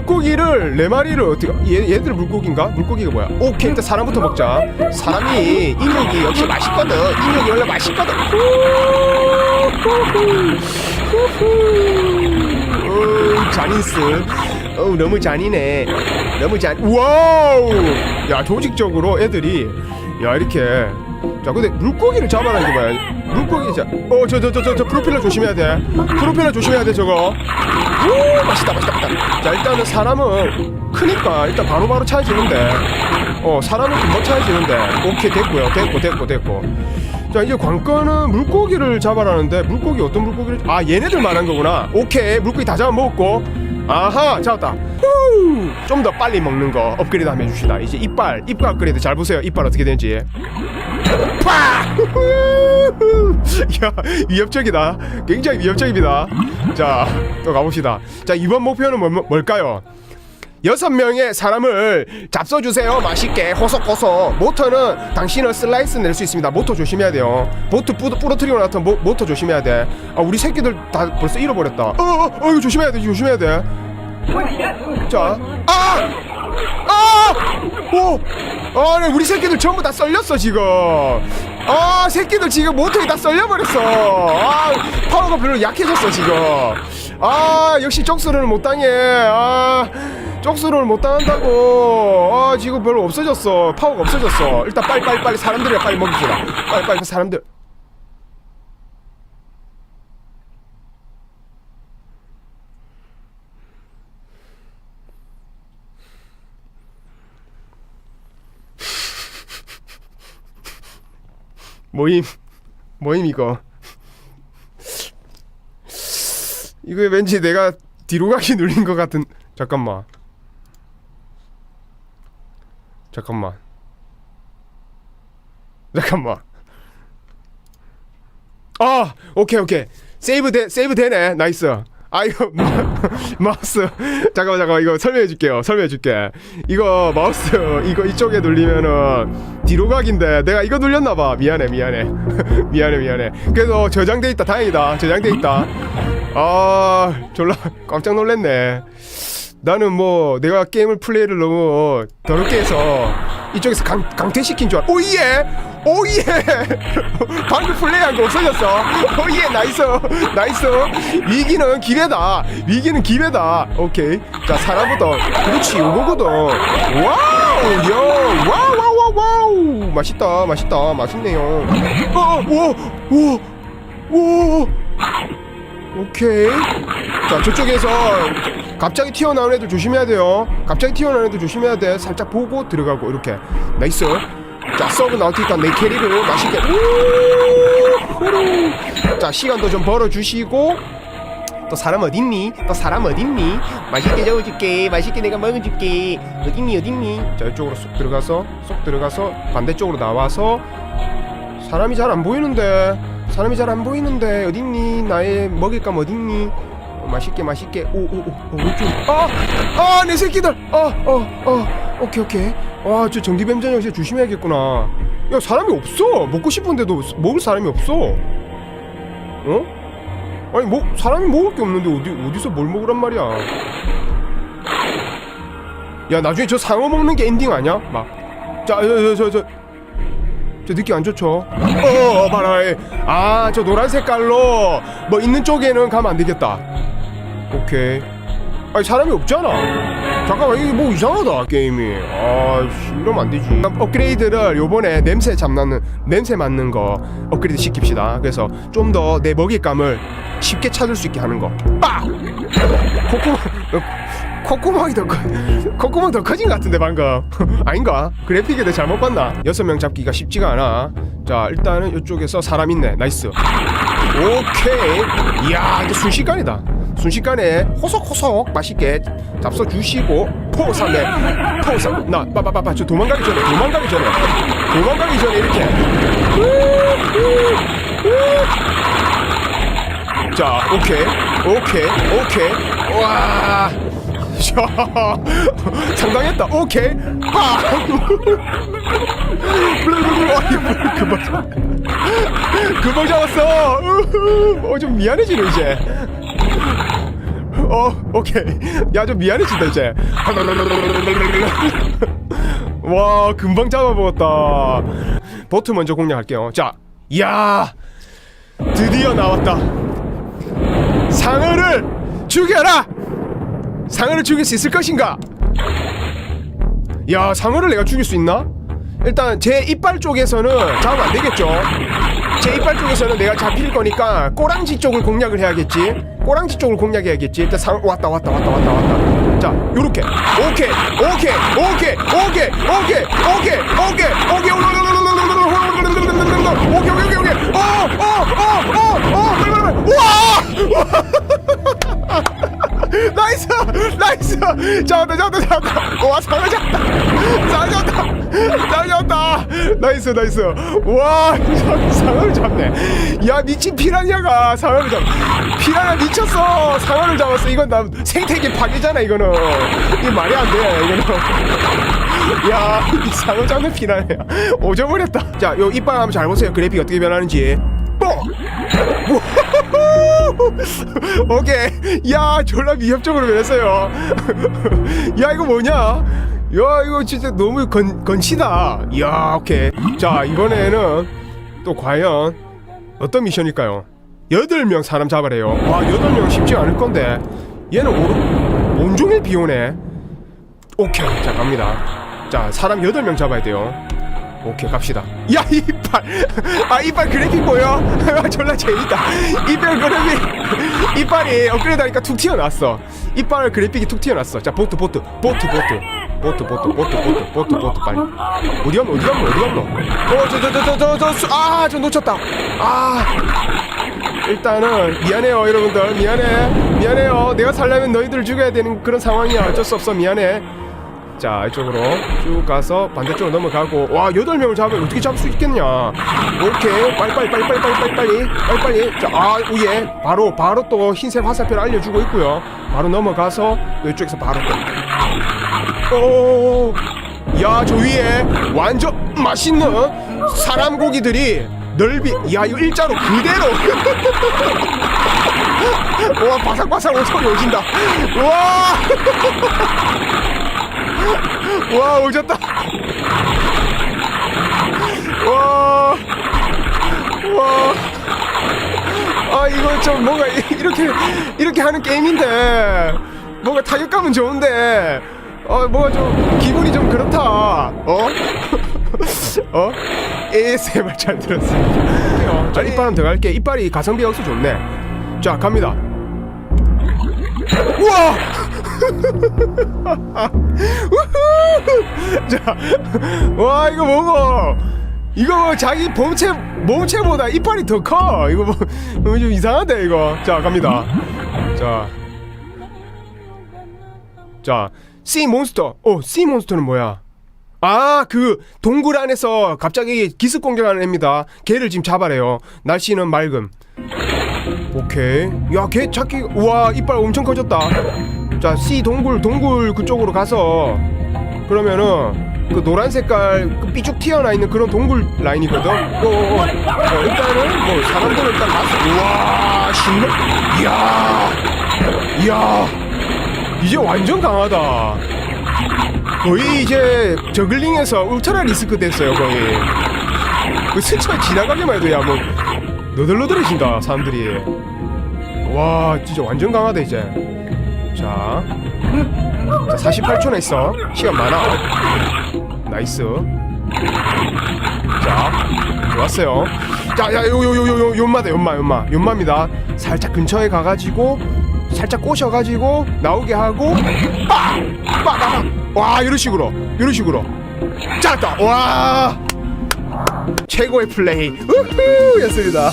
물고기를 네 마리를 어떻게 얘 얘들 물고기인가? 물고기가 뭐야? 오케이 일단 사람부터 먹자. 사람이 인육이 역시 맛있거든. 인육이 원래 맛있거든. 어, 잔인스. 어 너무 잔인해. 너무 잔. 와우. 야 조직적으로 애들이 야 이렇게. 자 근데 물고기를 잡아라는 게 뭐야? 물고기 자. 어저 저 저 저 저 프로펠러 조심해야 돼. 프로펠러 조심해야 돼 저거. 오 맛있다 맛있다 맛있다. 자 일단은 사람은 크니까 일단 바로바로 차지는데. 어 사람은 금방 차지는데. 오케이 됐고요. 됐고 됐고 됐고. 자 이제 관건은 물고기를 잡아라는데 물고기 어떤 물고기를 아 얘네들 말한 거구나 오케이 물고기 다 잡아 먹었고 아하 잡았다 좀 더 빨리 먹는 거 업그레이드 한번 해줍시다 이제 이빨 이빨 업그레이드 잘 보세요 이빨 어떻게 되는지 파! 야 위협적이다 굉장히 위협적입니다 자 또 가봅시다 자 이번 목표는 뭐, 뭘까요 여섯 명의 사람을 잡숴주세요. 맛있게 호석호석. 모터는 당신은 슬라이스 낼 수 있습니다. 모터 조심해야 돼요. 보트 뿌, 부러뜨리고 나서 모, 모터 조심해야 돼. 아 우리 새끼들 다 벌써 잃어버렸다. 어, 어, 어 이거 조심해야 돼. 조심해야 돼. 자, 아, 아, 오, 아, 네, 우리 새끼들 전부 다 썰렸어 지금. 아, 새끼들 지금 모터에 다 썰려버렸어. 아, 파워가 별로 약해졌어 지금. 아, 역시 쪽수를 못 당해. 아. 쪽수를 못 당한다고 아 지금 별로 없어졌어 파워가 없어졌어 일단 빨리 빨리 빨리 사람들이 빨리 먹이라 빨리 빨리 사람들 모임 모임 이거. 이거 왠지 내가 뒤로 가기 눌린 것 같은 잠깐만. 잠깐만. 잠깐만. 아 오케이 오케이. 세이브 돼 세이브 되네. 나이스 아 이거 마, 마우스. 잠깐만 잠깐만. 이거 설명해 줄게요. 설명해 줄게. 이거 마우스 이거 이쪽에 눌리면은 뒤로 각인데 내가 이거 눌렸나 봐. 미안해 미안해. 미안해 미안해. 그래도 저장돼 있다. 다행이다. 저장돼 있다. 아 졸라 깜짝 놀랐네. 나는 뭐 내가 게임을 플레이를 너무 더럽게 해서 이쪽에서 강, 강퇴시킨 줄 알아 오예 오예! 방금 플레이한 거 없어졌어. 오예 나이스. 나이스. 위기는 기회다. 위기는 기회다. 오케이. 자 사람부터. 그렇지 요거거든. 와우 요 와우 와우 와우 와우. 맛있다 맛있다. 맛있네요. 어 오 오 오. 오케이. 자, 저쪽에서 갑자기 튀어나오는 애들 조심해야 돼요. 갑자기 튀어나오는 애들 조심해야 돼. 살짝 보고 들어가고 이렇게. 나이스. 자, 서브 나우티까 내 캐리를 맛있게. 우! 자, 시간도 좀 벌어주시고. 또 사람 어딨니? 또 사람 어딨니? 맛있게 잡아줄게. 맛있게 내가 먹어줄게. 어딨니? 어딨니? 자, 이쪽으로 쏙 들어가서, 쏙 들어가서 반대쪽으로 나와서 사람이 잘 안 보이는데. 사람이 잘 안 보이는데 어딨니? 나의 먹일감 어딨니? 어, 맛있게 맛있게 오 오오 어, 왼쪽 아 아 내 새끼들 아 어 어 오케이 오케이 와저 전기뱀전 역시 조심해야겠구나 야 사람이 없어 먹고 싶은데도 먹을 사람이 없어 어? 아니 뭐 사람이 먹을 게 없는데 어디 어디서 뭘 먹으란 말이야 야 나중에 저 상어 먹는 게 엔딩 아니야? 막자저저저 저, 저 느낌 안 좋죠? 어, 봐라. 아, 저 노란 색깔로 뭐 있는 쪽에는 가면 안 되겠다. 오케이. 아니 사람이 없잖아. 잠깐만 이게 뭐 이상하다 게임이. 아, 씨, 이러면 안 되지. 업그레이드를 요번에 냄새 잡는 냄새 맡는 거 업그레이드 시킵시다. 그래서 좀 더 내 먹잇감을 쉽게 찾을 수 있게 하는 거. 빠! 코코마 콧구멍이 더 커, 콧구멍 더 커진 것 같은데 방금 아닌가? 그래픽에 대해 잘못 봤나? 여섯 명 잡기가 쉽지가 않아 자 일단은 이쪽에서 사람 있네 나이스 오케이 이야 이제 순식간이다 순식간에 호석호석 맛있게 잡숴 주시고 포삼에 포삼 나 빠빠빠빠 저 도망가기 전에 도망가기 전에 도망가기 전에 이렇게 자 오케이 오케이 오케이 와 야, 상당했다. 오케이. 아. 금방 잡. 금방 잡았어. 어, 좀 미안해지네 이제. 어 오케이. 야 좀 미안해진다 이제. 와 금방 잡아먹었다. 보트 먼저 공략할게요. 자 이야! 드디어 나왔다. 상어를 죽여라! 상어를 죽일 수 있을 것인가? 야 상어를 내가 죽일 수 있나? 일단 제 이빨 쪽에서는 잡으면 안 되겠죠 쪽에서는 내가 잡힐 거니까 꼬랑지 쪽을 공략을 해야겠지 꼬랑지 쪽을 공략해야겠지 일단 상 왔다 왔다 왔다 왔다 왔다 자 요렇게 오케이 오케이 오케이 오케이 오케이 오케이 오케이 오케이 오케이 오케이 오케이 오케이 상어 잡았다. 나이스 나이스. 와 상- 상어를 잡네. 야 미친 피라냐가 상어를 잡 피라냐 미쳤어. 상어를 잡았어. 이건 나 생태계 파괴잖아 이거는. 이 말이 안 돼 이거는. 야이 상어 잡는 피라냐 오져버렸다. 자요 이빨 한번 잘 보세요. 그래픽 어떻게 변하는지. 뽕 오케이. 야 졸라 위협적으로 변했어요. 야 이거 뭐냐 야 이거 진짜 너무 건, 건치다. 야 오케이. 자 이번에는 또 과연 어떤 미션일까요? 여덟 명 사람 잡아래요. 와 여덟 명 쉽지 않을 건데. 얘는 오, 온종일 비 오네. 오케이 자 갑니다. 자 사람 여덟 명 잡아야 돼요. 오케이 갑시다. 야 이빨 아 이빨 그래픽 보여 졸라 재밌다. 이빨 그래픽. 이빨이 업그레이드 하니까 툭 튀어나왔어. 이빨 그래픽이 툭 튀어나왔어. 자 보트 보트. 보트 보트 보트 보트 보트 보트 보트 보트 빨리. 어디 갔노 어디 갔노 어디 갔노? 어저 저 저 저 저저아저 놓쳤다. 아. 일단은 미안해요 여러분들. 미안해. 미안해요. 내가 살려면 너희들 죽여야 되는 그런 상황이야. 어쩔 수 없어. 미안해. 자 이쪽으로 쭉 가서 반대쪽으로 넘어가고. 와 여덟 명을 잡으면 어떻게 잡을 수 있겠냐? 오케이. 빨리빨리 빨리빨리 빨리빨리 빨리빨리 자아 우예. 바로 바로 또 흰색 화살표를 알려주고 있고요. 바로 넘어가서 또 이쪽에서 바로 또 오야저 위에 완전 맛있는 사람 고기들이 넓이 야 이거 일자로 그대로. 와 바삭바삭 소리 오진다. 와. 와 오졌다. 와. 와. 아 이거 좀 뭔가 이- 이렇게 이렇게 하는 게임인데 뭔가 타격감은 좋은데 어 뭔가 좀 기분이 좀 그렇다 어? 어? ASMR 잘 들었습니다 자 이빨 한번 들어갈게 이빨이 가성비 역수 좋네 자 갑니다 우와 자, 와 이거 뭐고? 이거 뭐 자기 몸체 몸체보다 이빨이 더 커. 이거 뭐, 뭐좀 이상한데 이거. 자 갑니다. 자, 자, C 몬스터. 어, C 몬스터는 뭐야? 아, 그 동굴 안에서 갑자기 기습 공격하는 애입니다. 걔를 지금 잡아래요. 날씨는 맑음. 오케이. 야, 걔 찾기. 우와, 이빨 엄청 커졌다. 자, C 동굴 동굴 그쪽으로 가서 그러면은 그 노란 색깔 그 삐쭉 튀어나 있는 그런 동굴 라인이거든. 어, 어, 어. 어, 일단은 뭐 사람들은 일단 갔어. 우와, 신나. 이야, 이야, 이제 완전 강하다. 거의 이제 저글링에서 울트라 리스크 됐어요 거의. 그 스쳐 지나가기만 해도 야 뭐 너덜너덜해진다 사람들이. 와, 진짜 완전 강하다 이제. 자, 자 48초나 있어. 시간 많아. 나이스. 자, 좋았어요. 자, 야, 요, 요, 요, 요, 요, 연마다, 연마, 연마, 연마입니다. 살짝 근처에 가가지고, 살짝 꼬셔가지고, 나오게 하고, 빡! 빡! 빡! 빡! 와, 이런 식으로, 이런 식으로. 짰다! 와! 최고의 플레이. 우후! 였습니다.